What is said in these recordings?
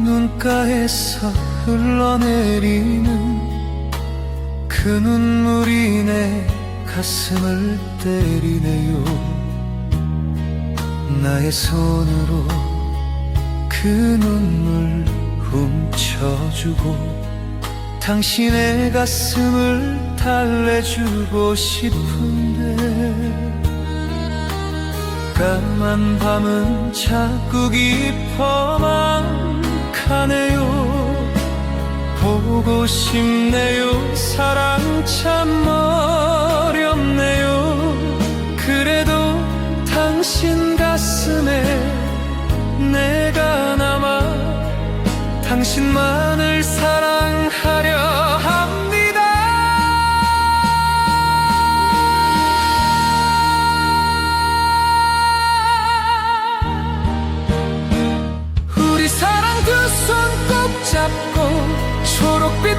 눈가에서 흘러내리는 그 눈물이 내 가슴을 때리네요. 나의 손으로 그 눈물 훔쳐주고 당신의 가슴을 달래주고 싶은데 까만 밤은 자꾸 깊어만 가네요. 보고 싶네요. 사랑 참 어렵네요. 그래도 당신 가슴에 내가 남아 당신만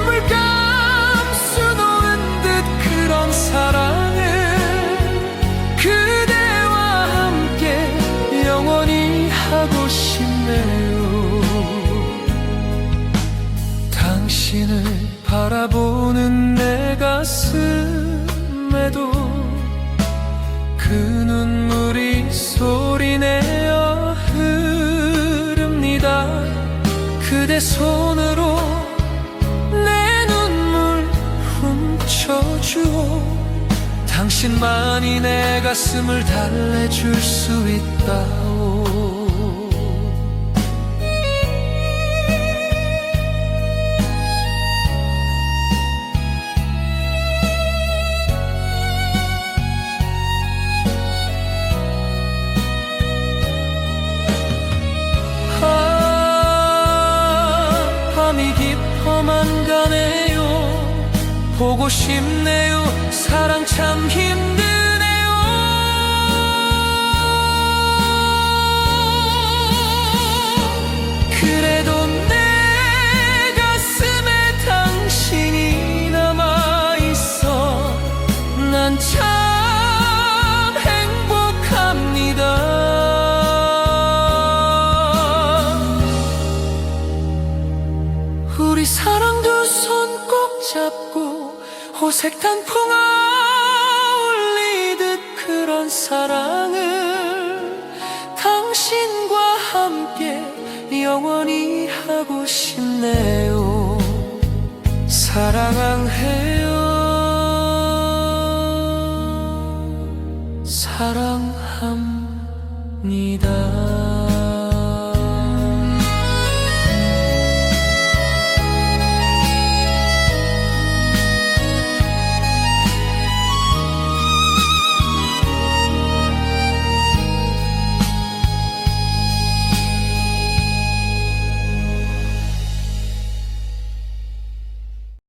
초록빛 물감 수 놓은 듯 그런 사랑을 그대와 함께 영원히 하고 싶네요. 당신을 바라보는 내 가슴에도 그 눈물이 소리내어 흐릅니다. 그대 손 당신만이 내 가슴을 달래줄 수 있다 보고 싶네요. 사랑 참 힘드네요. 그래도 내 가슴에 당신이 남아있어. 난 참 행복합니다. 우리 사랑 두 손 꼭 잡고 호색 단풍아 울리듯 그런 사랑을 당신과 함께 영원히 하고 싶네요. 사랑해요. 사랑합니다